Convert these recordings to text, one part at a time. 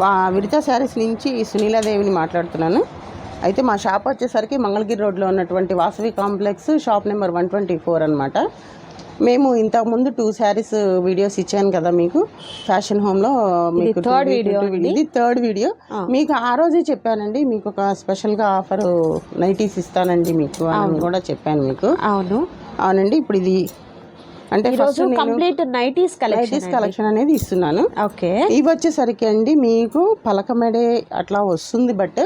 వా- విరిత శారీస్ నుంచి సునీలాదేవిని మాట్లాడుతున్నాను. అయితే మా షాప్ వచ్చేసరికి మంగళగిరి రోడ్లో ఉన్నటువంటి Vasavi complex shop number one twenty four అనమాట మేము ఇంతకుముందు టూ శారీస్ వీడియోస్ ఇచ్చాను కదా మీకు. ఫ్యాషన్ హోమ్లో మీకు video two- ఇది థర్డ్ వీడియో మీకు ఆ రోజే చెప్పానండి మీకు ఒక స్పెషల్గా ఆఫర్ నైటీస్ ఇస్తానండి మీకు అని కూడా చెప్పాను మీకు. అవును. అవునండి ఇప్పుడు ఇది అంటే ఈరోజు complete nighties collection nighties collection అనేది ఇస్తున్నాను. ఓకే. ఇవి వచ్చేసరికి అండి మీకు పలకమెడే అట్లా వస్తుంది బట్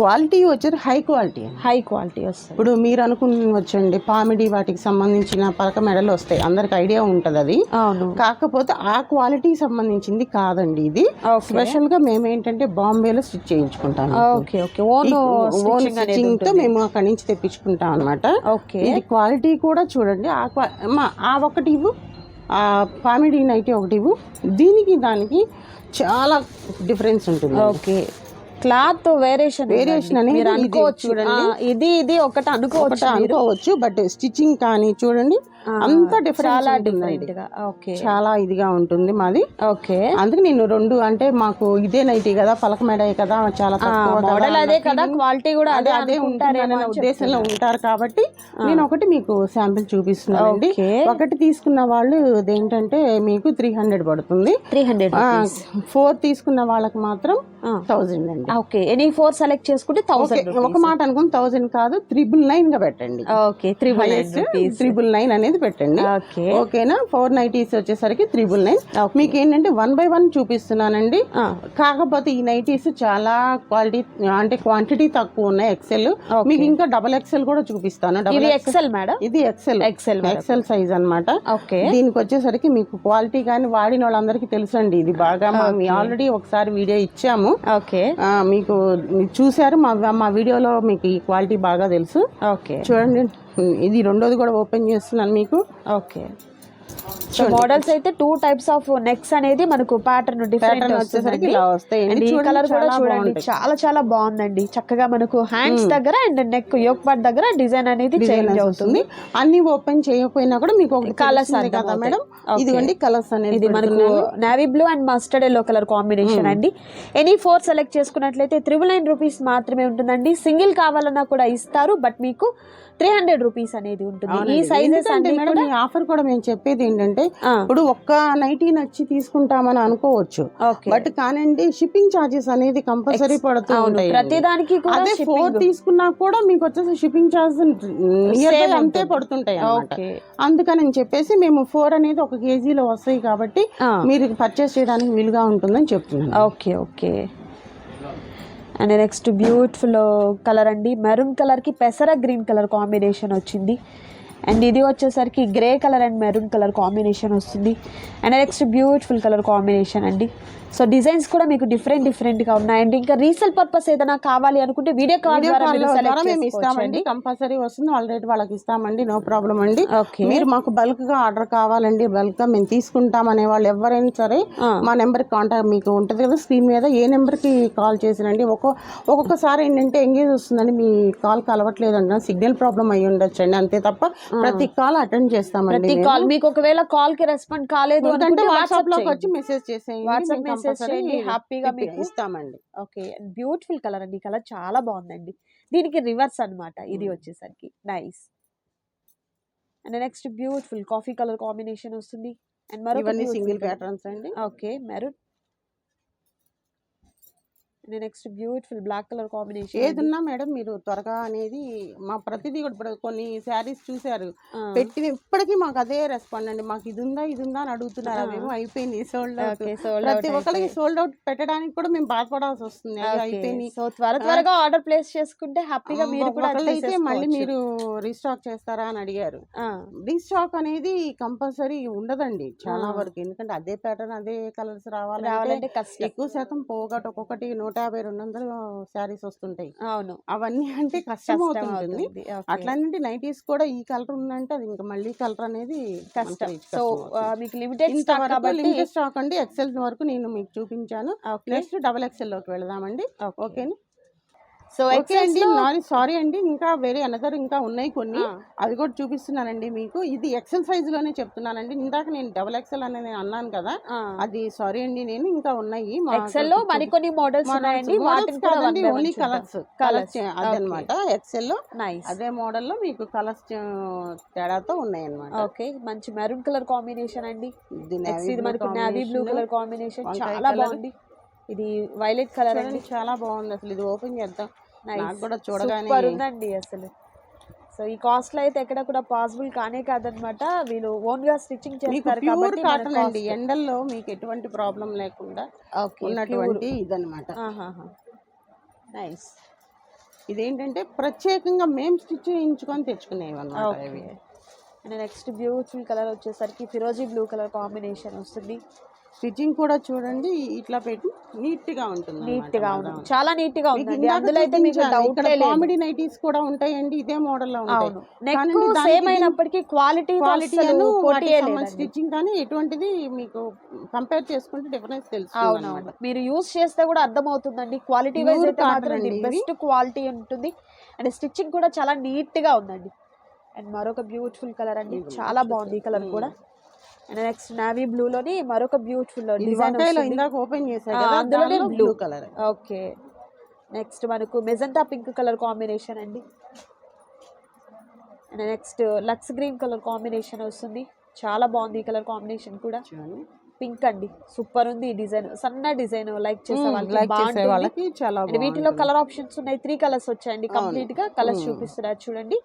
క్వాలిటీ వచ్చేది హై క్వాలిటీ హై క్వాలిటీ వస్తుంది. ఇప్పుడు మీరు అనుకునవచ్చండి పామిడి వాటికి సంబంధించిన పలక మెడలు వస్తాయి. అందరికి ఐడియా ఉంటుంది అది. అవును. కాకపోతే ఆ క్వాలిటీకి సంబంధించింది కాదండి ఇది. స్పెషల్గా మేము ఏంటంటే బాంబేలో స్టిచ్ చేయించుకుంటాము ఓకే ఓకే. ఓన్ ఓన్ స్టిచ్చింగ్తో మేము అక్కడి నుంచి తెప్పించుకుంటాం అనమాట ఓకే. ఇది క్వాలిటీ కూడా చూడండి. ఆ ఆ ఒకటి ఇవ్వు. ఆ పామిడి నైటీ ఒకటి ఇవ్వు. దీనికి దానికి చాలా డిఫరెన్స్ ఉంటుంది. ఓకే. క్లాత్ వేరియేషన్ Variation అనేది మీరు అనుకోవచ్చు. చూడండి. ఇది ఇది ఒకటి అనుకోవచ్చు అనుకోవచ్చు బట్ స్టిచ్చింగ్ కానీ చూడండి. అంత డిఫరెంట్గా. ఓకే. చాలా ఇదిగా ఉంటుంది మాది. ఓకే. అందుకే నేను రెండు అంటే మాకు ఇదే నైటీ కదా పలక మెడ కదా చాలా మోడల్ అదే కదా. క్వాలిటీ కూడా అదే అదే ఉంటుందనే ఉద్దేశంలో ఉంటారు కాబట్టి నేను ఒకటి మీకు శాంపిల్ చూపిస్తున్నానండి. ఒకటి తీసుకున్న వాళ్ళు ఏంటంటే మీకు త్రీ హండ్రెడ్ పడుతుంది. త్రీ హండ్రెడ్ ఫోర్ తీసుకున్న వాళ్ళకి మాత్రం థౌజండ్ అండి. ఓకే. ఎనీ ఫోర్ సెలెక్ట్ చేసుకుంటే థౌసండ్ ఒక మాట అనుకుని థౌజండ్ కాదు త్రిబుల్ నైన్గా పెట్టండి. ఓకే త్రిబుల్ త్రిబుల్ నైన్ అనేది పెట్టండి. ఓకే. ఓకేనా? ఫోర్ నైటీస్ వచ్చేసరికి త్రిబుల్ నైన్ మీకు ఏంటంటే వన్ బై వన్ చూపిస్తున్నానండి. కాకపోతే ఈ నైటీస్ చాలా క్వాలిటీ అంటే క్వాంటిటీ తక్కువ ఉన్నాయి ఎక్సెల్ మీకు ఇంకా డబల్ ఎక్సెల్ కూడా చూపిస్తాను. డబల్ ఎక్సెల్ మేడం ఇది ఎక్సెల్ ఎక్సెల్ ఎక్సెల్ సైజ్ అన్నమాట. ఓకే. దీనికి వచ్చేసరికి మీకు క్వాలిటీ కానీ వాడిన వాళ్ళందరికీ తెలుసండి ఇది బాగా ఆల్రెడీ ఒకసారి వీడియో ఇచ్చాము. ఓకే. మీకు చూసారు మా మా వీడియోలో మీకు ఈ క్వాలిటీ బాగా తెలుసు. ఓకే. చూడండి. ఇది రెండోది కూడా ఓపెన్ చేస్తున్నాను మీకు. ఓకే. సో మోడల్స్ అయితే టూ టైప్స్ ఆఫ్ నెక్స్ అనేది మనకు ప్యాటర్న్ డిఫరెంట్ వచ్చేసరికి ఇలా వస్తాయండి. చూడండి, కలర్ కూడా చాలా చూడండి. చాలా చాలా బాగుందండి. చక్కగా మనకు హ్యాండ్స్ దగ్గర అండ్ నెక్ యోక్ పార్ట్ దగ్గర డిజైన్ అనేది చేంజ్ అవుతుంది. అన్ని ఓపెన్ చేయకపోయినా కూడా మీకు కలర్స్ కదా. మేడం? ఇదిగోండి కలర్స్ అనేది ఇది మనకు navy blue and mustard yellow colour combination అండి. ఎనీ ఫోర్ సెలెక్ట్ చేసుకున్నట్లయితే త్రిబుల్ నైన్ రూపీస్ మాత్రమే ఉంటుందండి. సింగిల్ కావాలన్నా కూడా ఇస్తారు బట్ మీకు త్రీ హండ్రెడ్ రూపీస్ అనేది ఉంటుంది. ఈ సైజెస్ అంటే మేడం ఈ ఆఫర్ కూడా మేము చెప్పేది ఏంటంటే. ఇప్పుడు ఒక్క నైటీ నచ్చి తీసుకుంటామని అనుకోవచ్చు. బట్ కానండి షిప్పింగ్ చార్జెస్ అనేది కంపల్సరీ పడుతూ ఉంటాయి. ప్రతి దానికి కూడా అదే ఫోర్ తీసుకున్నా కూడా మీకు వచ్చేసి షిప్పింగ్ చార్జెస్ నియర్ బై అంతే పడుతుంటాయి అందుకని చెప్పేసి మేము ఫోర్ అనేది ఒక కేజీలో వస్తాయి కాబట్టి. మీరు పర్చేస్ చేయడానికి వీలుగా ఉంటుందని చెప్తున్నాను. Okay okay. And next beautiful colour అండి. మెరూన్ కలర్కి పెసర గ్రీన్ కలర్ కాంబినేషన్ వచ్చింది. అండ్ ఇది వచ్చేసరికి grey colour and maroon colour combination వస్తుంది. And next beautiful colour combination అండి. సో డిజైన్స్ కూడా మీకు డిఫరెంట్ డిఫరెంట్గా ఉన్నాయి అండ్ ఇంకా రీసేల్ పర్పస్ ఏదైనా కావాలి అనుకుంటే వీడియో కాల్ ద్వారా మేము ఇస్తామండి. కంపల్సరీ వస్తుంది. ఆల్రెడీ వాళ్ళకి ఇస్తామండి. నో ప్రాబ్లం అండి. ఓకే మీరు మాకు బల్క్గా ఆర్డర్ కావాలండి. బల్క్గా మేము తీసుకుంటాం అనే వాళ్ళు ఎవరైనా సరే. మా నెంబర్ కాంటాక్ట్ మీకు ఉంటుంది కదా స్క్రీన్ మీద. ఏ నెంబర్కి కాల్ చేసినండి? ఒక్కో ఒక్కొక్కసారి ఏంటంటే ఎంగేజ్ వస్తుందండి. మీ కాల్ కలవట్లేదు అంటే సిగ్నల్ ప్రాబ్లం అయ్యి ఉండొచ్చండి అంతే తప్ప ప్రతి కాల్ అటెండ్ చేస్తామండి ప్రతి కాల్ మీకు ఒకవేళ కాల్కి రెస్పాండ్ కాలేదు అంటే వాట్సాప్లోకి. వచ్చి మెసేజ్ చేసేయండి వాట్సాప్ మెసేజ్ చేయండి హ్యాపీగా మీకు. ఇస్తామండి. ఓకే బ్యూటిఫుల్ కలర్ అండి. కలర్ చాలా బాగుందండి. దీనికి రివర్స్ అన్నమాట ఇది వచ్చేసరికి. Nice and next beautiful coffee colour combination వస్తుంది. And beautiful single. ప్యాటర్న్స్ అండి. Okay maroon next beautiful black colour combination ఏదున్నా మేడం మీరు త్వరగా అనేది మా ప్రతిదీ కూడా ఇప్పుడు కొన్ని శారీస్ చూసారు పెట్టి ఇప్పటికీ మాకు అదే రెస్పాండ్ అండి. మాకు ఇది ఉందా ఇది ఉందా అని అడుగుతున్నారు. అవేమో అయిపోయింది సోల్డ్ అవుట్ ప్రతి ఒక్కరికి సోల్డ్ అవుట్ పెట్టడానికి కూడా మేము బాధపడాల్సి వస్తుంది. అయిపోయింది. సో త్వర త్వరగా ఆర్డర్ ప్లేస్ చేసుకుంటే హ్యాపీగా మీరు కూడా అయితే మళ్ళీ మీరు రీస్టాక్ చేస్తారా అని అడిగారు. రీస్టాక్ అనేది కంపల్సరీ ఉండదండి చాలా వరకు. ఎందుకంటే అదే ప్యాటర్న్ అదే కలర్స్ కష్టం. ఎక్కువ శాతం పోగొట్టు ఒక్కొక్కటి నూట యాభై రెండు వందలు శారీస్ వస్తుంటాయి. అవును. అవన్నీ అంటే కష్టం అవుతుంది. అట్లాంటి నైటీస్ కూడా ఈ కలర్ ఉందంటే అది ఇంకా మళ్ళీ కలర్ అనేది కష్టం. సో. మీకు లిమిటెడ్ స్టాక్ లిమిటెడ్ అండి. ఎక్సెల్ వరకు నేను మీకు చూపించాను. నెక్స్ట్ డబల్ ఎక్సెల్లోకి వెళదామండి. ఓకే. ఓకేని? సో ఓకే అండి సారీ అండి ఇంకా వేరే అనదర్ ఇంకా ఉన్నాయి కొన్ని. అవి కూడా చూపిస్తున్నానండి మీకు. ఇది ఎక్సెల్ సైజ్లోనే చెప్తున్నానండి. ఇందాక నేను డబుల్ ఎక్సెల్ అనేది అన్నాను కదా అది సారీ అండి నేను ఇంకా ఉన్నాయి ఎక్సెల్లో మరికొన్ని మోడల్స్ ఉన్నాయండి కూడా ఓన్లీ కలర్స్ కలర్స్ అదనమాట. ఎక్సెల్లో అదే మోడల్లో మీకు కలర్స్ తేడాతో ఉన్నాయి అనమాట ఓకే మంచి మెరూన్ కలర్ కాంబినేషన్ అండి. ఇది మనకు నావీ బ్లూ. కలర్ కాంబినేషన్ చాలా. బాగుంది. ఇది వైలెట్ కలర్ అండి. చాలా బాగుంది అసలు. ఇది ఓపెన్ చేద్దాం. నాకు కూడా చూడగానే ఉందండి అసలు. సో ఈ కాస్ట్లో అయితే ఎక్కడ కూడా పాసిబుల్ కానే కాదనమాట. వీళ్ళు ఓన్గా స్టిచ్చింగ్ చేస్తారు కాబట్టి కాటన్ అండి. ఎండల్లో మీకు ఎటువంటి ప్రాబ్లం లేకుండా ఉన్నటువంటి ఇదన్నమాట నైస్. ఇదేంటంటే ప్రత్యేకంగా మేము స్టిచ్ చేయించుకొని తెచ్చుకునేవి అన్నమాట ఇవి అండ్ నెక్స్ట్ బ్యూటిఫుల్ కలర్ వచ్చేసరికి ఫిరోజీ బ్లూ కలర్ కాంబినేషన్ వస్తుంది. స్టిచ్చింగ్ కూడా చూడండి ఇట్లా పెట్టి నీట్గా ఉంటుంది నీట్గా ఉంది చాలా నీట్గా ఉందండి. అందులో అయితే మీకు డౌట్ లేదు. కామెడీ నైటీస్ కూడా ఉంటాయండి ఇదే మోడల్లో ఉంటాయి నెక్ సేమ్ అయినప్పటికీ క్వాలిటీ క్వాలిటీ స్టిచ్చింగ్ కానీ ఎటువంటిది మీకు కంపేర్ చేసుకుంటే డిఫరెన్స్ తెలుసు మీరు యూస్ చేస్తే కూడా అర్థమవుతుందండి. క్వాలిటీ వైజ్ అయితే మాత్రం. బెస్ట్ క్వాలిటీ ఉంటుంది. అండ్ స్టిచ్చింగ్ కూడా చాలా నీట్గా ఉందండి. అండ్ మరొక బ్యూటిఫుల్ కలర్ అండి. చాలా బాగుంది ఈ కలర్ కూడా. అండ్ నెక్స్ట్ నావీ బ్లూ లోని మరొక బ్యూటిఫుల్ డిజైన్ ఇందాక ఓపెన్ చేశారు అందులోనే. Blue colour okay. నెక్స్ట్ మనకు మెజంటా పింక్ కలర్ కాంబినేషన్ అండి. And next Lux green colour combination వస్తుంది. చాలా బాగుంది ఈ కలర్ కాంబినేషన్ కూడా. పింక్ అండి. సూపర్ ఉంది ఈ డిజైన్. సన్న డిజైన్ లైక్ చేసే వాళ్ళకి వీటిలో కలర్ ఆప్షన్స్ ఉన్నాయి. త్రీ కలర్స్ వచ్చాయండి. కంప్లీట్గా కలర్స్ చూపిస్తున్నారు. చూడండి.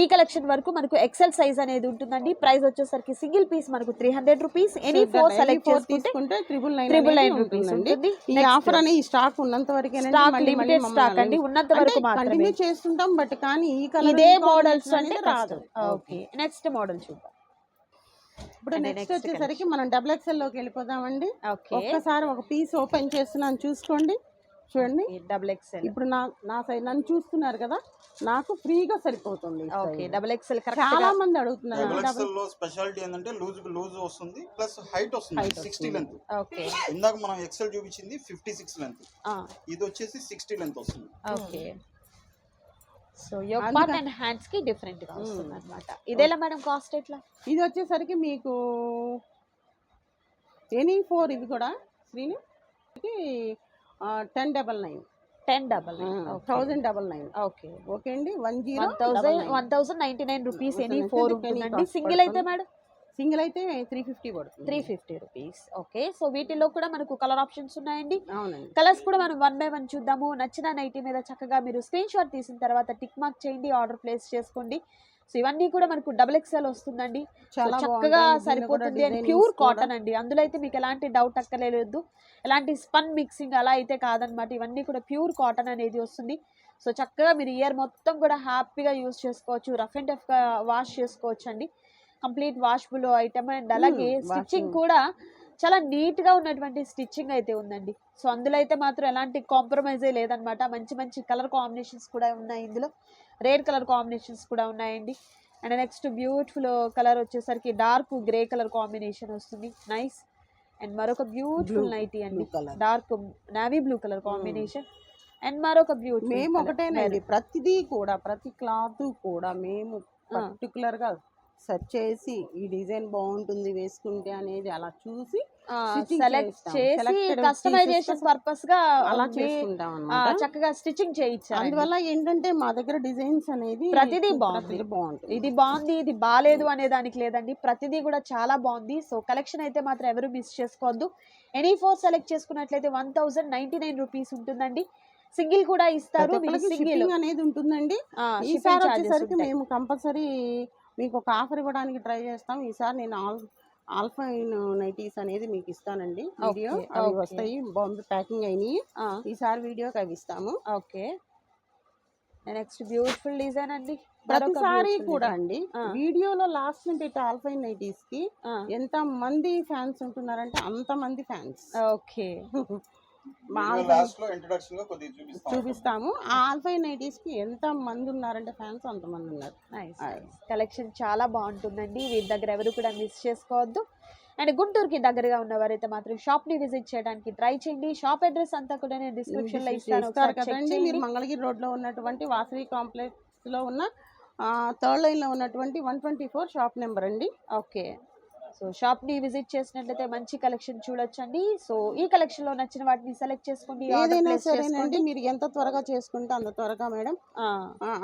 ఈ కలెక్షన్ వరకు మనకు ఎక్సెల్ సైజ్ అనేది ఉంటుందండి. ప్రైస్ వచ్చేసరికి సింగిల్ పీస్ మనకు three hundred rupees any four select చేసుకుంటే triple nine triple nine rupees ఉంటుంది. ఈ ఆఫర్ అనే స్టాక్ ఉన్నంత వరకే స్టాక్ లిమిటెడ్ స్టాక్ అండి. ఉన్నంత వరకు మాత్రమే. కంటిన్యూ చేస్తుంటాం బట్ కానీ ఈ కలర్ ఇదే మోడల్స్ అంటే రాదు. ఓకే నెక్స్ట్ మోడల్ చూద్దాం. ఇప్పుడు నెక్స్ట్ వచ్చేసరికి మనం డబుల్ ఎక్స్ఎల్లోకి వెళ్ళిపోదామండి. ఓకే ఒక్కసారి ఒక పీస్ ఓపెన్ చేస్తున్నాను చూసుకోండి. చూడండి. డబుల్ ఎక్స్ఎల్ ఇప్పుడు నా నా సైడ్ నన్ను చూస్తున్నారు కదా నాకు ఫ్రీగా సరిపోతుంది ఓకే. డబుల్ ఎక్స్ఎల్ కరెక్ట్ చాలా మంది అడుగుతున్నారు డబుల్ ఎక్స్ఎల్లో స్పెషాలిటీ ఏంటంటే లూజ్ లూజ్ వస్తుంది ప్లస్ హైట్ వస్తుంది సిక్స్టీ లెంత్ ఓకే. ఇందాక మనం ఎక్సెల్ చూపించింది ఫిఫ్టీ సిక్స్ లెంత్ ఇది వచ్చేసి సిక్స్టీ లెంత్ వస్తుంది. Okay. So yoke part and హ్యాండ్స్కి డిఫరెంట్గా వస్తుంది అనమాట ఇదేలా మేడం కాస్ట్ ఎట్లా? ఇది వచ్చేసరికి మీకు ఎనీ ఫోర్ ఇది కూడా Srini? Ten double nine ten double thousand double nine okay okay అండి. One zero thousand one thousand ninety nine rupees any four ఉంటుందండి సింగిల్ అయితే. మేడం? సింగిల్ అయితే త్రీ ఫిఫ్టీ పడుతుంది. Three fifty rupees okay so వీటిలో కూడా మనకు colour options ఉన్నాయండి. అవునండి. కలర్స్ కూడా మనం వన్ బై వన్ చూద్దాము. నచ్చిన నైటీ మీద చక్కగా మీరు స్క్రీన్ షాట్ తీసిన తర్వాత టిక్ మార్క్ చేయండి. ఆర్డర్ ప్లేస్ చేసుకోండి. సో ఇవన్నీ కూడా మనకు డబుల్ ఎక్స్ఎల్ వస్తుందండి. చక్కగా సరిపోతుంది అండ్ ప్యూర్. కాటన్ అండి. అందులో అయితే మీకు ఎలాంటి డౌట్ అక్కర్లేదు. ఎలాంటి స్పన్ మిక్సింగ్ అలా అయితే కాదనమాట. ఇవన్నీ కూడా ప్యూర్ కాటన్ అనేది వస్తుంది. సో చక్కగా మీరు ఇయర్ మొత్తం కూడా హ్యాపీగా యూస్ చేసుకోవచ్చు. రఫ్ అండ్ టఫ్గా వాష్ చేసుకోవచ్చు అండి కంప్లీట్ వాషబుల్ ఐటమ్ అండ్ అలాగే. స్టిచ్చింగ్ కూడా చాలా నీట్గా ఉన్నటువంటి స్టిచ్చింగ్ అయితే ఉందండి. సో అందులో అయితే మాత్రం ఎలాంటి కాంప్రమైజే లేదనమాట. మంచి మంచి కలర్ కాంబినేషన్స్ కూడా ఉన్నాయి ఇందులో. రేర్ కలర్ కాంబినేషన్స్ కూడా ఉన్నాయండి. అండ్ నెక్స్ట్ బ్యూటిఫుల్ కలర్ వచ్చేసరికి డార్క్ గ్రే కలర్ కాంబినేషన్ వస్తుంది. నైస్ అండ్ మరొక బ్యూటిఫుల్ నైటీ అండి. Dark navy blue colour combination and మరొక బ్యూటిఫుల్ మేము ఒకటేనండి ప్రతిదీ కూడా ప్రతి క్లాత్ కూడా మేము పర్టికులర్గా సెర్చ్ చేసి ఈ డిజైన్ బాగుంటుంది వేసుకుంటే అనేది అలా చూసి సెలెక్ట్. చేసి కస్టమైజేషన్ పర్పస్గా అలా చేసుకుంటాం అన్నమాట. చక్కగా స్టిచ్చింగ్ చేయించారు అందువల్ల ఏంటంటే మా దగ్గర డిజైన్స్ అనేది ప్రతిదీ బాగుంది. బాగుంటుంది. ఇది బాగుంది ఇది బాగాలేదు అనే దానికి లేదండి. ప్రతిదీ కూడా చాలా బాగుంది. సో కలెక్షన్ అయితే మాత్రం ఎవరు మిస్ చేసుకోవద్దు. ఎనీ ఫోర్ సెలెక్ట్ చేసుకున్నట్లయితే one thousand ninety nine rupees ఉంటుందండి. సింగిల్ కూడా ఇస్తారు సింగిల్ అనేది ఉంటుందండి. ఈసారి వచ్చేసరికి మేము కంపల్సరీ మీకు ఒక ఆఫర్ ఇవ్వడానికి ట్రై చేస్తాం. ఈసారి నేను ఆల్ ఆల్ఫా నైటీస్ అనేది మీకు ఇస్తానండి. వీడియో అవి. వస్తాయి బాంబే ప్యాకింగ్ అయినాయి. ఈసారి వీడియోకి అవి ఇస్తాము. ఓకే. నెక్స్ట్ బ్యూటిఫుల్ డిజైన్ అండి. ప్రతిసారి కూడా. అండి. వీడియోలో లాస్ట్ని పెట్టి ఆల్ఫైన్ నైటీస్కి ఎంత మంది ఫ్యాన్స్ ఉంటున్నారంటే అంత మంది ఫ్యాన్స్. ఓకే. మా లాస్ట్లో ఇంట్రొడక్షన్గా కొద్దిగా చూపిస్తాం. చూపిస్తాము. ఆ ఆల్ఫైన్ నైటీస్కి ఎంత మంది ఉన్నారంటే ఫ్యాన్స్ అంత మంది ఉన్నారు నైస్ కలెక్షన్ చాలా బాగుంటుందండి. వీరి దగ్గర ఎవరు కూడా మిస్ చేసుకోవద్దు. అండ్ గుంటూరుకి దగ్గరగా ఉన్నవారైతే మాత్రం షాప్ని విజిట్ చేయడానికి ట్రై చేయండి. షాప్ అడ్రస్ అంతా కూడా నేను డిస్క్రిప్షన్లో ఇస్తాను. కదండి. చేయండి. మీరు మంగళగిరి రోడ్లో ఉన్నటువంటి వాసవి కాంప్లెక్స్లో ఉన్న థర్డ్ లైన్లో ఉన్నటువంటి one twenty four shop number అండి. ఓకే సో షాప్ని విజిట్ చేసినట్లయితే మంచి కలెక్షన్ చూడొచ్చండి. సో ఈ కలెక్షన్లో నచ్చిన వాటిని సెలెక్ట్ చేసుకోండి ఏదైనా సరేనండి. చేసుకోండి. మీరు ఎంత త్వరగా చేసుకుంటే అంత త్వరగా మేడం.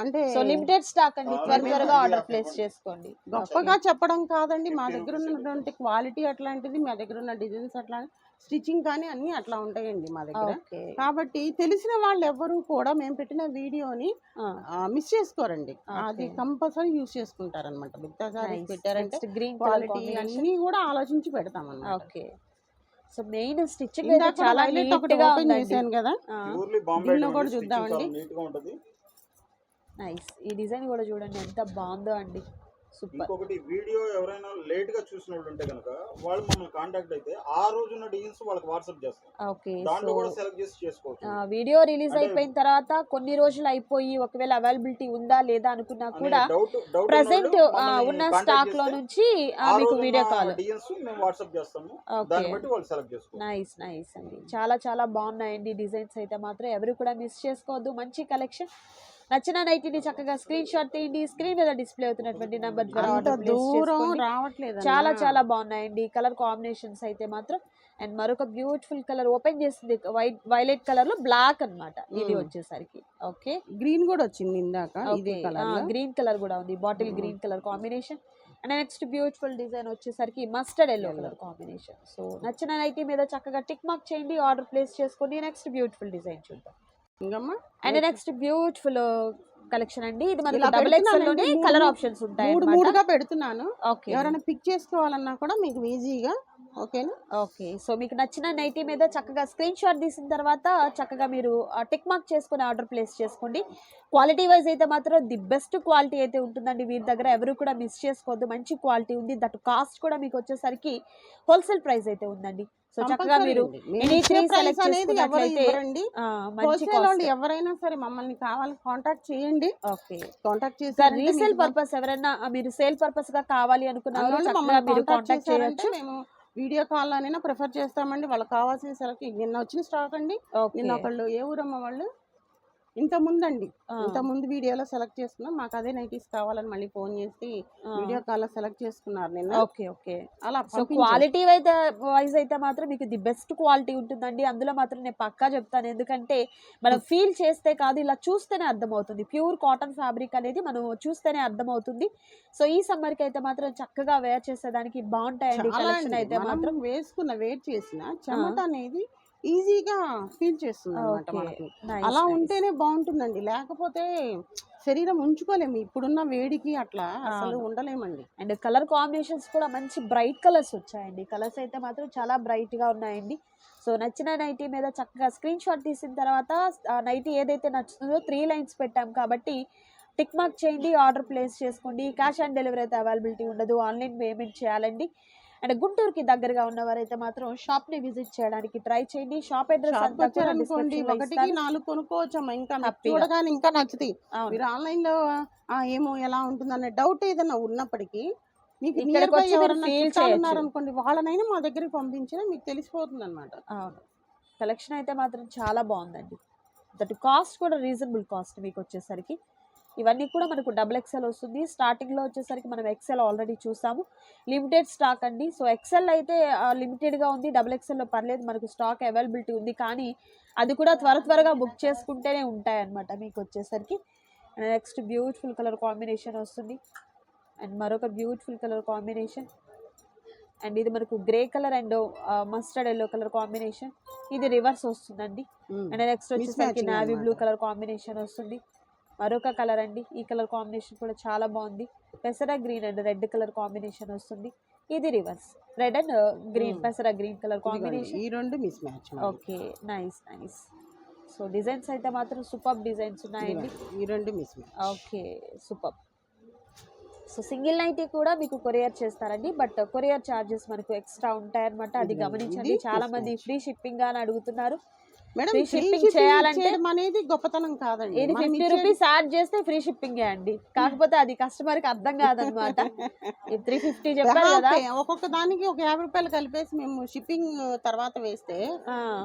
అంటే సో లిమిటెడ్ స్టాక్ అండి. త్వర త్వరగా ఆర్డర్ ప్లేస్ చేసుకోండి. గొప్పగా చెప్పడం కాదండి. మా దగ్గర ఉన్నటువంటి క్వాలిటీ అట్లాంటిది మా దగ్గర ఉన్న డిజైన్స్ అట్లా స్టిచ్చింగ్ కానీ అన్ని అట్లా ఉంటాయండి మా దగ్గర. కాబట్టి తెలిసిన వాళ్ళు ఎవరు కూడా మేము పెట్టిన వీడియోని మిస్ చేసుకోరండి. అది కంపల్సరీ యూస్ చేసుకుంటారనమాట బిగ్తా సారీస్ పెట్టారంటే గ్రీన్ క్వాలిటీ అన్ని కూడా ఆలోచించి పెడతామన్నమాట. ఓకే. సో మెయిన్ స్టిచ్చింగ్ చాలా ఒకటి ఓపెన్ చేశాను కదా? దీనిలో కూడా చూద్దామండి. నైస్. ఈ డిజైన్ కూడా చూడండి ఎంత బాగుందో అండి. సూపర్. ఇంకొకటి వీడియో ఎవరైనా లేట్గా చూసిన వాళ్ళు ఉంటే కనుక వాళ్ళు మమ్మల్ని కాంటాక్ట్ అయితే ఆ రోజు ఉన్న డిజైన్స్ వాళ్ళకి వాట్సాప్ చేస్తాం ఓకే దాంట్లో కూడా సెలెక్ట్ చేసి చేసుకోవచ్చు. వీడియో రిలీజ్ అయిపోయిన తర్వాత కొన్ని రోజులు అయిపోయి ఒకవేళ అవైలబిలిటీ ఉందా లేదా అనుకున్నా కూడా ప్రజెంట్ ఉన్న స్టాక్లో నుంచి మీకు వీడియో కాల్ డిజైన్స్ మేము వాట్సాప్ చేస్తాము. దాన్ని బట్టి వాళ్ళు సెలెక్ట్ చేసుకోవచ్చు. నైస్ నైస్ అండి. చాలా చాలా బాగున్నాయండి. డిజైన్స్ అయితే మాత్రం ఎవరు కూడా మిస్ చేసుకోవద్దు. మంచి కలెక్షన్ నచ్చిన నైటీని చక్కగా స్క్రీన్ షాట్ తీయండి. స్క్రీన్ మీద డిస్ప్లే అవుతున్నటువంటి నెంబర్ ద్వారా దూరం. రావట్లేదు చాలా చాలా బాగున్నాయండి. కలర్ కాంబినేషన్స్ అయితే మాత్రం. అండ్ మరొక బ్యూటిఫుల్ కలర్ ఓపెన్ చేసింది. వైట్ వైలెట్ కలర్లో బ్లాక్ అన్నమాట. ఇది. వచ్చేసరికి. ఓకే. గ్రీన్ కూడా వచ్చింది ఇందాక. ఇదే కలర్లో గ్రీన్ కలర్ కూడా ఉంది. Bottle green colour combination. And next beautiful design వచ్చేసరికి mustard yellow colour combination. So నచ్చిన నైటీ మీద చక్కగా టిక్ మార్క్ చేయండి. ఆర్డర్ ప్లేస్ చేసుకోండి. నెక్స్ట్ బ్యూటిఫుల్ డిజైన్ చూద్దాం. అండ్ నెక్స్ట్ బ్యూటిఫుల్ కలెక్షన్ అండి. ఇది మనకి డబుల్ ఎక్స్ఎల్లోనే కలర్ ఆప్షన్స్ ఉంటాయి మూడు. మూడుగా పెడుతున్నాను. ఓకే. ఎవరైనా పిక్ చేసుకోవాలన్నా కూడా మీకు ఈజీగా ఓకేనా? ఓకే. సో మీకు నచ్చిన నైటీ మీద చక్కగా స్క్రీన్ షాట్ తీసిన తర్వాత చక్కగా మీరు టిక్ మార్క్ చేసుకుని ఆర్డర్ ప్లేస్ చేసుకోండి. క్వాలిటీ వైజ్ అయితే మాత్రం ది బెస్ట్ క్వాలిటీ అయితే ఉంటుందండి వీరి దగ్గర. ఎవరు కూడా మిస్ చేసుకోవద్దు. మంచి క్వాలిటీ ఉంది. దట్ కాస్ట్ కూడా మీకు వచ్చేసరికి హోల్సేల్ ప్రైస్ అయితే ఉందండి. సో చక్కగా మీరు అనేది ఎవరు చేసుకున్నట్లయితే ఇవ్వరండి ఆ, మంచి హోల్సేల్ వాళ్ళు కాస్ట్ ఎవరైనా సరే మమ్మల్ని కావాలి కాంటాక్ట్ చేయండి. ఓకే. కాంటాక్ట్ చేసి రీసేల్ పర్పస్ ఎవరైనా మీరు సేల్ పర్పస్గా కావాలి అనుకున్న మీరు కాంటాక్ట్ చేయొచ్చు. మేము వీడియో కాల్ అయినా ప్రిఫర్ చేస్తామండి. వాళ్ళకి కావాల్సిన సెలెక్ట్ నిన్న వచ్చిన స్టాక్ అండి. నిన్న ఒకళ్ళు ఏ ఊరమ్మ వాళ్ళు? ఇంత ముందండి. ఆ, ఇంత ముందు వీడియోలో సెలెక్ట్ చేసుకున్నాం. మాకు అదే నైటీస్ కావాలని మళ్ళీ ఫోన్ చేసి వీడియో కాల్లో సెలెక్ట్ చేసుకున్నారు నిన్న. Okay okay. అలా సో. క్వాలిటీ అయితే వైజ్ అయితే మాత్రం మీకు ది బెస్ట్ క్వాలిటీ ఉంటుందండి. అందులో మాత్రం నేను పక్కా చెప్తాను. ఎందుకంటే మనం ఫీల్ చేస్తే కాదు ఇలా చూస్తేనే అర్థమవుతుంది. ప్యూర్ కాటన్ ఫ్యాబ్రిక్ అనేది మనం చూస్తేనే అర్థమవుతుంది. సో ఈ సమ్మర్కి అయితే మాత్రం చక్కగా వేర్ చేసేదానికి బాగుంటాయండి కలెక్షన్ అండి. అయితే మాత్రం. వేసుకున్న వెయిట్ చేసిన చెమట అనేది ఈజీగా ఫీల్ చేస్తుంది అనమాట. మనకి. అలా. ఉంటేనే బాగుంటుందండి. లేకపోతే శరీరం ఉంచుకోలేము. ఇప్పుడున్న వేడికి అట్లా అసలు. ఉండలేమండి. అండ్ కలర్ కాంబినేషన్స్ కూడా మంచి బ్రైట్ కలర్స్ వచ్చాయండి. కలర్స్ అయితే మాత్రం చాలా బ్రైట్గా ఉన్నాయండి. సో నచ్చిన నైటీ మీద చక్కగా స్క్రీన్ షాట్ తీసిన తర్వాత నైటీ ఏదైతే నచ్చుతుందో త్రీ లైన్స్ పెట్టాం కాబట్టి టిక్ మార్క్ చేయండి ఆర్డర్ ప్లేస్ చేసుకోండి. క్యాష్ ఆన్ డెలివరీ అయితే అవైలబిలిటీ ఉండదు. ఆన్లైన్ పేమెంట్ చేయాలండి. అండ్ గుంటూరుకి దగ్గరగా ఉన్నవారైతే మాత్రం షాప్ని విజిట్ చేయడానికి ట్రై చేయండి. షాప్ అడ్రస్ వచ్చారనుకోండి ఒకటికి. నాలుగు కొనుక్కోవచ్చమ్మా. ఇంకా. చూడగానే ఇంకా నచ్చుతాయి. మీరు ఆన్లైన్లో ఆ, ఏమో ఎలా ఉంటుందనే డౌట్ ఏదైనా ఉన్నప్పటికీ మీకు ఇక్కడికి వచ్చి వాళ్ళనైనా మా దగ్గరికి పంపించినా మీకు తెలిసిపోతుంది అనమాట అవును. కలెక్షన్ అయితే మాత్రం చాలా బాగుందండి. దట్ కాస్ట్ కూడా రీజనబుల్ కాస్ట్ మీకు వచ్చేసరికి. ఇవన్నీ కూడా మనకు డబుల్ ఎక్సెల్ వస్తుంది. స్టార్టింగ్లో వచ్చేసరికి మనం ఎక్సెల్ ఆల్రెడీ చూసాము. లిమిటెడ్ స్టాక్ అండి. సో ఎక్సెల్ అయితే లిమిటెడ్గా ఉంది. డబుల్ ఎక్సెల్లో పర్లేదు. మనకు స్టాక్ అవైలబిలిటీ ఉంది. కానీ అది కూడా త్వర త్వరగా బుక్ చేసుకుంటేనే ఉంటాయి అన్నమాట మీకు వచ్చేసరికి. నెక్స్ట్ బ్యూటిఫుల్ కలర్ కాంబినేషన్ వస్తుంది. అండ్ మరొక బ్యూటిఫుల్ కలర్ కాంబినేషన్ అండ్ ఇది మనకు grey colour and mustard yellow colour combination ఇది రివర్స్ వస్తుందండి. అండ్ నెక్స్ట్ వచ్చేసరికి నావీ. బ్లూ కలర్ కాంబినేషన్ వస్తుంది. మరొక కలర్ అండి. ఈ కలర్ కాంబినేషన్ కూడా చాలా బాగుంది. పెసర green and red colour combination వస్తుంది. ఇది reverse. Red and green Hmm. పెసర గ్రీన్ కలర్ కాంబినేషన్. ఈ రెండు miss match okay nice nice. So designs అయితే మాత్రం సూపర్ డిజైన్స్ ఉన్నాయండి. ఈ రెండు miss match okay super so single nighty కూడా మీకు కొరియర్ చేస్తారండి. బట్ కొరియర్ చార్జెస్ మనకు ఎక్స్ట్రా ఉంటాయన్నమాట. అది గమనించండి. చాలా మంది. ఫ్రీ షిప్పింగ్ అని అడుగుతున్నారు. మేడం షిప్పింగ్ చేయాలంటే అనేది గొప్పతనం కాదండి. ఇది ఫిఫ్టీ రూపీస్ యాడ్ చేస్తే ఫ్రీ షిప్పింగ్ అండి. కాకపోతే అది కస్టమర్కి అర్థం కాదనమాట. త్రీ ఫిఫ్టీ చెప్పారు కదా. ఒక్కొక్క దానికి ఒక యాభై రూపాయలు కలిపేసి మేము షిప్పింగ్ తర్వాత వేస్తే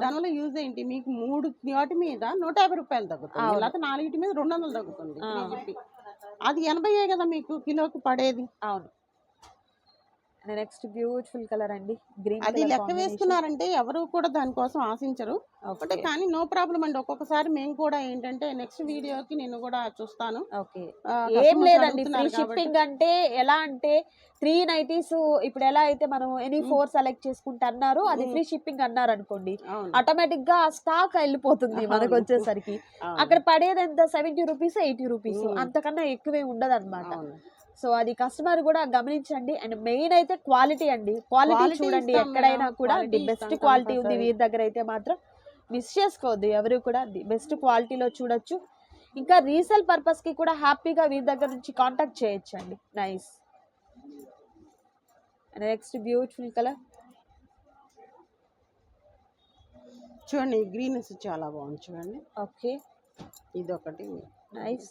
దానివల్ల యూజ్ ఏంటి? మీకు మూడు వాటి మీద నూట యాభై రూపాయలు తగ్గుతుంది. లేకపోతే నాలుగిటి మీద రెండు వందలు తగ్గుతుంది. అది ఎనభైయే కదా మీకు? కిలోకి పడేది. అవును. నెక్స్ట్ బ్యూటిఫుల్ కలర్ అండి. గ్రీన్ అది లెక్క వేసుకున్నారంటే ఎవరు కూడా దానికోసం ఆశించరు. అంటే కానీ నో ప్రాబ్లం అండి. ఒక్కొక్కసారి మేము కూడా ఏంటంటే నెక్స్ట్ వీడియోకి నేను కూడా చూస్తాను. ఓకే ఏం లేదండి ఫ్రీ. షిప్పింగ్ అంటే ఎలా అంటే త్రీ నైటీస్ ఇప్పుడు ఎలా అయితే మనం ఎనీ ఫోర్ సెలెక్ట్ చేసుకుంటే అన్నారు అది ఫ్రీ షిప్పింగ్ అన్నారు అనుకోండి. ఆటోమేటిక్గా స్టాక్ వెళ్ళిపోతుంది మనకు. వచ్చేసరికి. అక్కడ పడేది ఎంత? Seventy rupees eighty rupees. అంతకన్నా ఎక్కువే ఉండదు అనమాట. సో అది కస్టమర్ కూడా గమనించండి. అండ్ మెయిన్ అయితే క్వాలిటీ అండి. క్వాలిటీ చూడండి ఎక్కడైనా. కూడా ది బెస్ట్ క్వాలిటీ ఉంది. వీరి దగ్గర అయితే మాత్రం. మిస్ చేసుకోవద్దు ఎవరు కూడా ది బెస్ట్ క్వాలిటీలో చూడొచ్చు. ఇంకా రీసేల్ పర్పస్కి కూడా హ్యాపీగా వీరి దగ్గర నుంచి కాంటాక్ట్ చేయొచ్చు అండి నైస్ నెక్స్ట్ బ్యూటిఫుల్ కలర్. చూడండి గ్రీనెస్ చాలా బాగుంది చూడండి. ఓకే. ఇది ఒకటి నైస్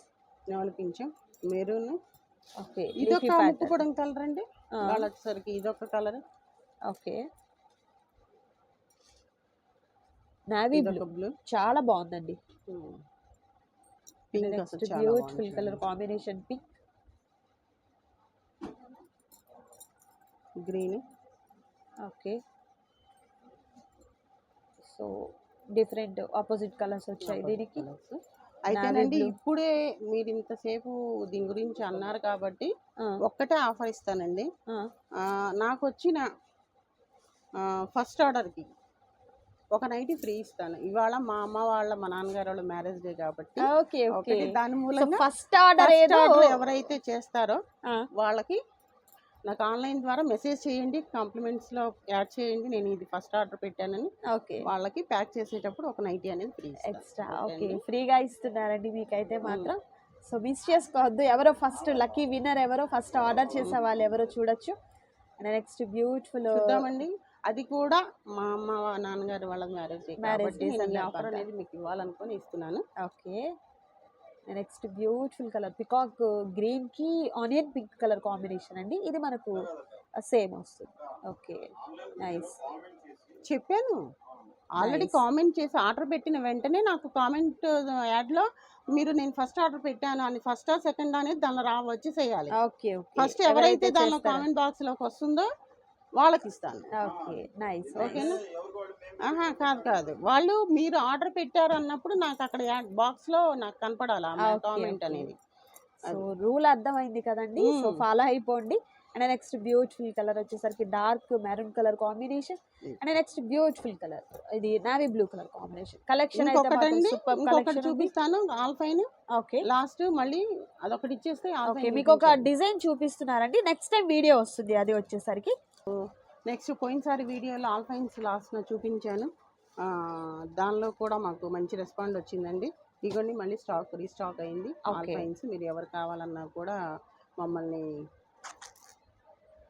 నెమలిపించాం మెరూన్. ఓకే ఇది ఒక ముక్కుపొడం కలర్ అండి. వాళ్ళ వచ్చేసరికి ఇది ఒక కలర్. ఓకే. Navy blue. చాలా బాగుందండి. Pink beautiful colour combination pink. Green okay. So different opposite colours వచ్చాయి దీనికి. అయితేనండి. ఇప్పుడే మీరు ఇంతసేపు దీని గురించి అన్నారు కాబట్టి ఒక్కటే ఆఫర్ ఇస్తానండి. నాకు వచ్చిన ఫస్ట్ ఆర్డర్కి ఒక నైట్ ఫ్రీ ఇస్తాను. ఇవాళ మా అమ్మ వాళ్ళ మా నాన్నగారు వాళ్ళ మ్యారేజ్ డే కాబట్టి ఓకే ఓకే. దాని మూలంగా ఫస్ట్ ఆర్డర్ ఎవరైతే చేస్తారో వాళ్ళకి నాకు ఆన్లైన్ ద్వారా మెసేజ్ చేయండి కాంప్లిమెంట్స్లో యాడ్ చేయండి నేను ఇది ఫస్ట్ ఆర్డర్ పెట్టానని ఓకే. వాళ్ళకి ప్యాక్ చేసేటప్పుడు ఒక నైటీ అనేది ఫ్రీ ఎక్స్ట్రా ఓకే ఫ్రీగా ఇస్తున్నారండి మీకైతే మాత్రం. సో మిస్ చేసుకోవద్దు ఎవరో ఫస్ట్ లక్కీ విన్నర్ ఎవరో ఫస్ట్ ఆర్డర్ చేసే వాళ్ళు ఎవరో చూడొచ్చు. నెక్స్ట్ బ్యూటిఫుల్ చూద్దామండి. అది కూడా మా అమ్మ నాన్నగారు వాళ్ళ మ్యారేజ్ సందర్భంగా. ఆఫర్ అనేది మీకు ఇవ్వాలనుకొని ఇస్తున్నాను. Okay. Next beautiful colour peacock గ్రీన్కి ఆనియన్ పింక్ కలర్ కాంబినేషన్ అండి. ఇది మనకు సేమ్ వస్తుంది. ఓకే. నైస్. చెప్పాను. ఆల్రెడీ. కామెంట్ చేసి ఆర్డర్ పెట్టిన వెంటనే నాకు కామెంట్ యాడ్లో మీరు నేను ఫస్ట్ ఆర్డర్ పెట్టాను అని ఫస్ట్ సెకండ్ అనేది దానిలో రా వచ్చేసేయాలి ఓకే ఓకే. ఫస్ట్ ఎవరైతే దానిలో కామెంట్ బాక్స్లోకి వస్తుందో వాళ్ళకి ఇస్తాను ఓకే నైస్ ఓకేనా? ఆహా కాదు కాదు. వాళ్ళు మీరు ఆర్డర్ పెట్టారు అన్నప్పుడు నాకు అక్కడ బాక్స్లో నాకు కనపడాలి కామెంట్. అనేది. సో రూల్ అర్థమైంది కదండి. సో. ఫాలో అయిపోండి. అండ్ నెక్స్ట్ బ్యూటిఫుల్ కలర్ వచ్చేసరికి dark maroon colour combination. And next beautiful colour ఇది navy blue colour combination. Collection collection చూపిస్తాను ఆల్ఫైన్ ఓకే. లాస్ట్ మళ్ళీ అదొకటి ఇచ్చేస్తే ఓకే మీకు ఒక డిజైన్ చూపిస్తున్నారండి. నెక్స్ట్ టైం వీడియో వస్తుంది అది వచ్చేసరికి. నెక్స్ట్ పోయినసారి వీడియోలో ఆల్ఫైన్స్ లాస్ట్ చూపించాను. ఆ, దానిలో కూడా మాకు మంచి రెస్పాండ్ వచ్చిందండి. ఇదిగోండి మళ్ళీ స్టాక్ రీస్టాక్ అయింది. ఆల్ఫైన్స్ మీరు ఎవరు కావాలన్నా కూడా మమ్మల్ని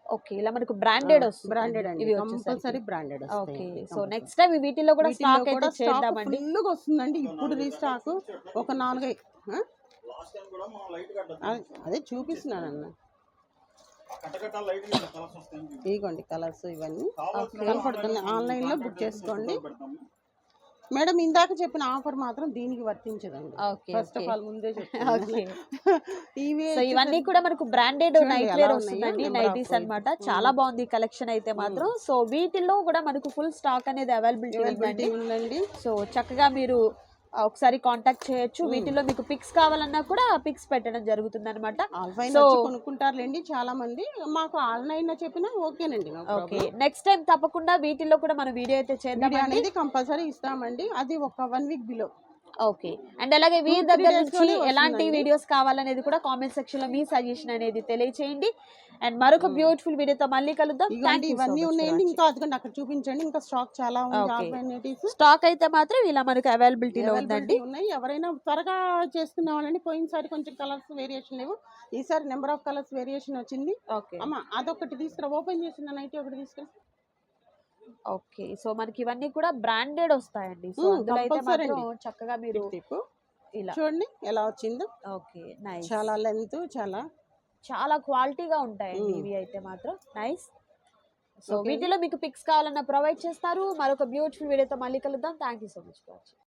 ఓకే ఇలా మనకు బ్రాండెడ్ వస్తుంది. బ్రాండెడ్ అండి. Compulsory branded okay so next time వీటిలో కూడా స్టాక్ అయితే చేద్దామండి. ఫుల్గా వస్తుందండి. ఇప్పుడు రీస్టాక్ ఒక నాలుగై ఆ? లాస్ట్ టైం కూడా మనం లైట్ కట్టాం అదే- అదే చూపిస్తున్నాను అన్న కట్టకట్ట లైట్ కలర్స్ వస్తాయి ఇదిగోండి కలర్స్ ఇవన్నీ. కావాల్సిన కనపడుతుంది వాళ్ళు ఆన్లైన్లో కాంటాక్ట్ బుక్ చేసి చేసుకోండి. మేడం ఇందాక చెప్పిన ఆఫర్ మాత్రం దీనికి వర్తించదండి. ఓకే ఫస్ట్ ఆఫ్ ఆల్ ముందే సో ఇవన్నీ కూడా మనకు బ్రాండెడ్ నైట్ వేర్ వస్తుందండి నైటీస్. అన్నమాట. చాలా బాగుంది కలెక్షన్ అయితే మాత్రం. సో వీటిల్లో కూడా మనకు ఫుల్ స్టాక్ అనేది అవైలబిలిటీ ఉందండి. సో చక్కగా మీరు ఒకసారి కాంటాక్ట్ చేయొచ్చు. వీటిలో మీకు పిక్స్ కావాలన్నా కూడా పిక్స్ పెట్టడం జరుగుతుంది అనమాట కొనుక్కుంటారులేండి చాలా మంది మాకు ఆన్లైన్ చెప్పినా ఓకేనండి ఓకే. నెక్స్ట్ టైం తప్పకుండా వీటిల్లో కూడా మనం వీడియో అయితే చేద్దామండి. అనేది కంపల్సరీ ఇస్తామండి. అది ఒక one week below okay. And అలాగే వీరి దగ్గర నుంచి ఎలాంటి. వీడియోస్ కావాలనేది కూడా కామెంట్ సెక్షన్లో మీ సజెషన్ అనేది తెలియచేయండి. అండ్ మరొక బ్యూటిఫుల్ వీడియోతో మళ్ళీ కలుద్దాం. ఇవన్నీ ఉన్నాయండి. ఇంకా అదిగోండి అక్కడ చూపించండి. ఇంకా స్టాక్ చాలా ఉంది. స్టాక్ అయితే మాత్రం ఇలా మనకు అవైలబిలిటీలో ఉందండి. అవైలబిలిటీ ఉన్నాయి. ఎవరైనా త్వరగా చేసుకునే వాళ్ళని పోయినసారి కొంచెం కలర్స్ వేరియేషన్ లేవు. ఈసారి నెంబర్ ఆఫ్ కలర్స్ వేరియేషన్ వచ్చింది. ఓకే అమ్మ అదొకటి తీసుకురా. ఓపెన్ చేసిన నైట్ ఒకటి తీసుకురా. ఓకే. సో మనకి ఇవన్నీ కూడా బ్రాండెడ్ వస్తాయండి. సో అందులో అయితే మాత్రం. చక్కగా మీరు ఇలా చూడండి ఎలా వచ్చిందో. ఓకే. నైస్. చాలా లెంత్ చాలా చాలా క్వాలిటీగా ఉంటాయండి. ఇవి అయితే మాత్రం. నైస్. సో. వీటిలో మీకు పిక్స్ కావాలన్నా ప్రొవైడ్ చేస్తారు. మరొక బ్యూటిఫుల్ వీడియోతో మళ్ళీ కలుద్దాం. Thank you so much for watching.